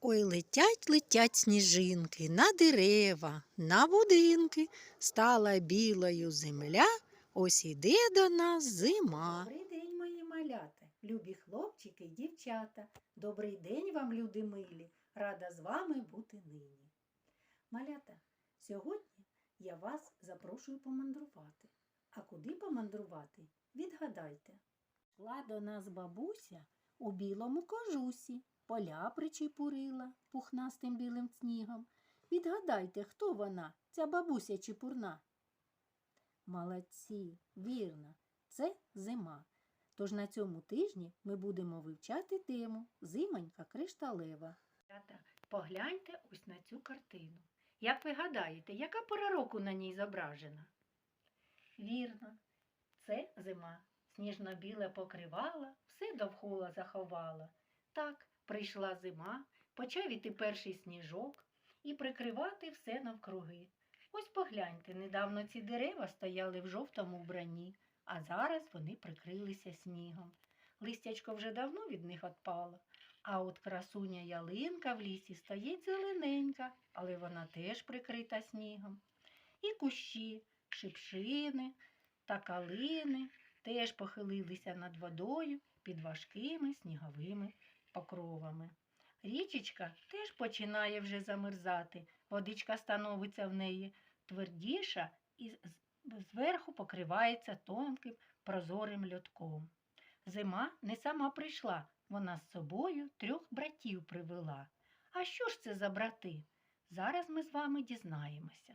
Ой, летять, летять сніжинки на дерева, на будинки. Стала білою земля, ось іде до нас зима. Добрий день, мої малята, любі хлопчики й дівчата. Добрий день вам, люди милі. Рада з вами бути нині. Малята, сьогодні я вас запрошую помандрувати. А куди помандрувати? Відгадайте. Шла до нас бабуся у білому кожусі, поля причепурила пухнастим білим снігом. Відгадайте, хто вона, ця бабуся чепурна? Молодці, вірно, це зима. Тож на цьому тижні ми будемо вивчати тему Зимонька кришталева. Погляньте ось на цю картину. Як ви гадаєте, яка пора року на ній зображена? Вірно, це зима. Сніжно-біле покривала, все довкола заховала. Так, прийшла зима, почав іти перший сніжок і прикривати все навкруги. Ось погляньте, недавно ці дерева стояли в жовтому вбранні, а зараз вони прикрилися снігом. Листячко вже давно від них отпало, а от красуня ялинка в лісі стоїть зелененька, але вона теж прикрита снігом. І кущі, шипшини та калини теж похилилися над водою під важкими сніговими покровами. Річечка теж починає вже замерзати, водичка становиться в неї твердіша і зверху покривається тонким прозорим льотком. Зима не сама прийшла, вона з собою трьох братів привела. А що ж це за брати? Зараз ми з вами дізнаємося.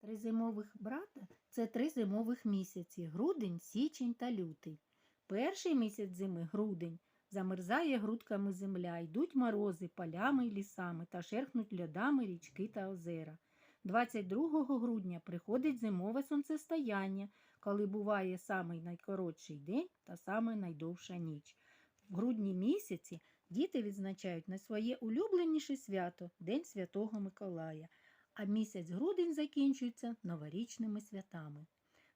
Три зимових брата це три зимових місяці грудень, січень та лютий. Перший місяць зими грудень. Замерзає грудками земля, йдуть морози полями й лісами та шерхнуть льодами річки та озера. 22 грудня приходить зимове сонцестояння, коли буває самий найкоротший день та саме найдовша ніч. В грудні місяці діти відзначають на своє улюбленіше свято День Святого Миколая, а місяць грудень закінчується новорічними святами.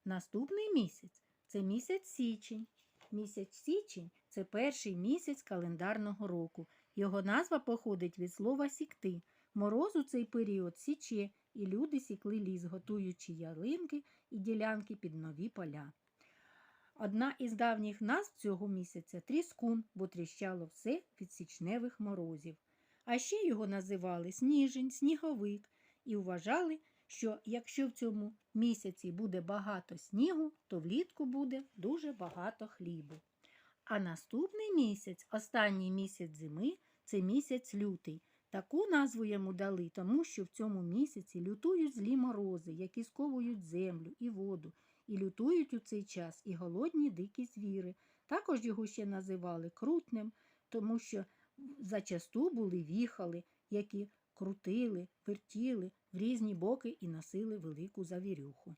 Наступний місяць це місяць січень. Місяць січень це перший місяць календарного року. Його назва походить від слова сікти. Мороз у цей період січе, і люди сікли ліс, готуючи ялинки і ділянки під нові поля. Одна із давніх назв цього місяця тріскун, бо тріщало все від січневих морозів. А ще його називали сніжень, сніговик і вважали, що якщо в цьому місяці буде багато снігу, то влітку буде дуже багато хлібу. А наступний місяць, останній місяць зими, це місяць лютий. Таку назву йому дали, тому що в цьому місяці лютують злі морози, які сковують землю і воду, і лютують у цей час і голодні дикі звіри. Також його ще називали крутнем, тому що зачасту були віхали, які крутили, вертіли різні боки і носили велику завірюху.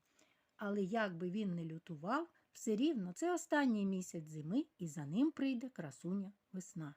Але як би він не лютував, все рівно це останній місяць зими, і за ним прийде красуня весна.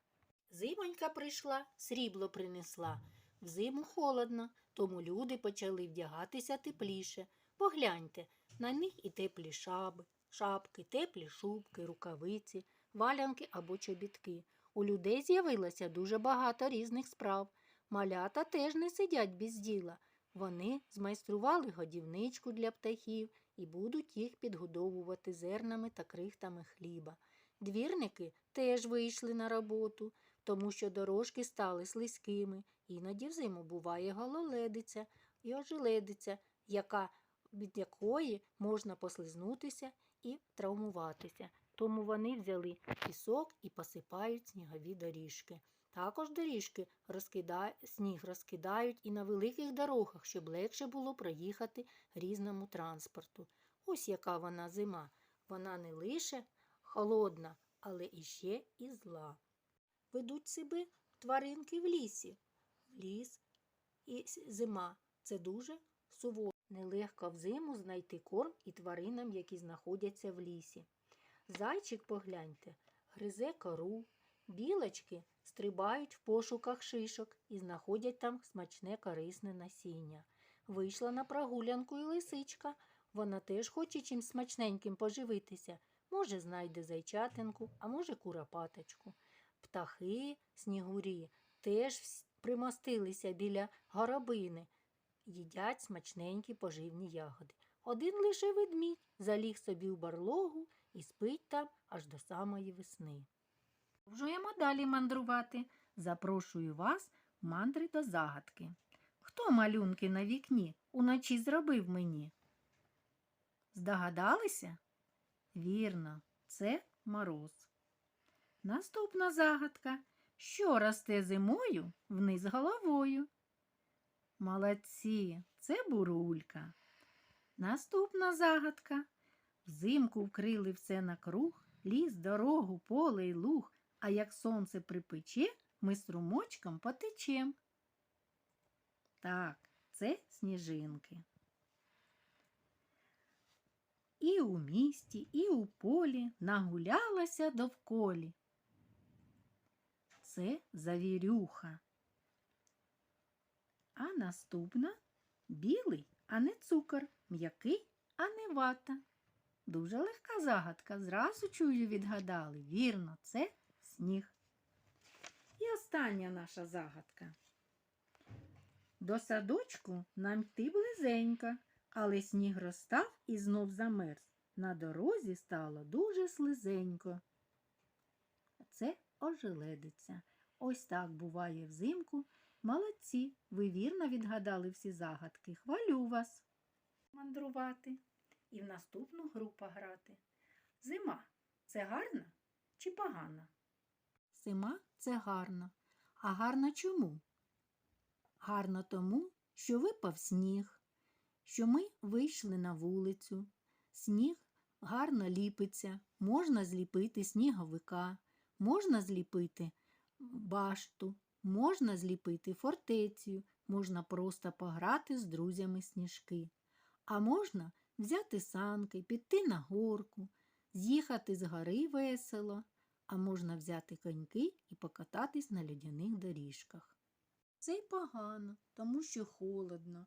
Зимонька прийшла, срібло принесла. Взиму холодно, тому люди почали вдягатися тепліше. Погляньте, на них і теплі шаби, шапки, теплі шубки, рукавиці, валянки або чобітки. У людей з'явилося дуже багато різних справ. Малята теж не сидять без діла. Вони змайстрували годівничку для птахів і будуть їх підгодовувати зернами та крихтами хліба. Двірники теж вийшли на роботу, тому що дорожки стали слизькими. Іноді взиму буває гололедиця і ожеледиця, яка, від якої можна послизнутися і травмуватися. Тому вони взяли пісок і посипають снігові доріжки. Також доріжки розкида... сніг розкидають і на великих дорогах, щоб легше було проїхати різному транспорту. Ось яка вона зима. Вона не лише холодна, але іще і зла. Ведуть себе тваринки в лісі. Ліс і зима це дуже суворо. Нелегко взиму знайти корм і тваринам, які знаходяться в лісі. Зайчик, погляньте, гризе кору, білочки стрибають в пошуках шишок і знаходять там смачне корисне насіння. Вийшла на прогулянку і лисичка. Вона теж хоче чимсь смачненьким поживитися. Може, знайде зайчатинку, а може, куропаточку. Птахи, снігурі, теж примостилися біля горобини, їдять смачненькі поживні ягоди. Один лише ведмідь заліг собі в барлогу і спить там аж до самої весни. Продовжуємо далі мандрувати. Запрошую вас в мандри до загадки. Хто малюнки на вікні уночі зробив мені? Здогадалися? Вірно, це мороз. Наступна загадка. Що росте зимою вниз головою? Молодці, це бурулька. Наступна загадка. Взимку вкрили все на круг, ліс, дорогу, поле й луг, а як сонце припече, ми струмочком потечем. Так, це сніжинки. І у місті, і у полі нагулялася довколі. Це завірюха. А наступна білий, а не цукор, м'який, а не вата. Дуже легка загадка. Зразу чую, відгадали. Вірно, це сніг. І остання наша загадка. До садочку нам йти близенько, але сніг розстав і знов замерз. На дорозі стало дуже слизенько. Це ожеледиця. Ось так буває взимку. Молодці, ви вірно відгадали всі загадки. Хвалю вас мандрувати і в наступну гру пограти. Зима це гарна чи погана? Зима це гарно. А гарно чому? Гарно тому, що випав сніг, що ми вийшли на вулицю. Сніг гарно ліпиться, можна зліпити сніговика, можна зліпити башту, можна зліпити фортецю, можна просто пограти з друзями сніжки. А можна взяти санки, піти на горку, з'їхати з гори весело, а можна взяти коньки і покататись на льодяних доріжках. Це й погано, тому що холодно.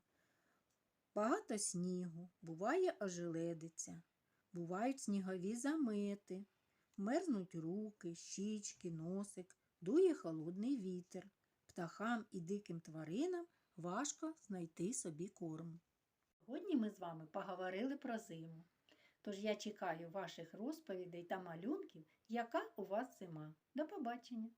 Багато снігу, буває ожеледиця, бувають снігові замети, мерзнуть руки, щічки, носик, дує холодний вітер. Птахам і диким тваринам важко знайти собі корм. Сьогодні ми з вами поговорили про зиму. Тож я чекаю ваших розповідей та малюнків, яка у вас зима. До побачення!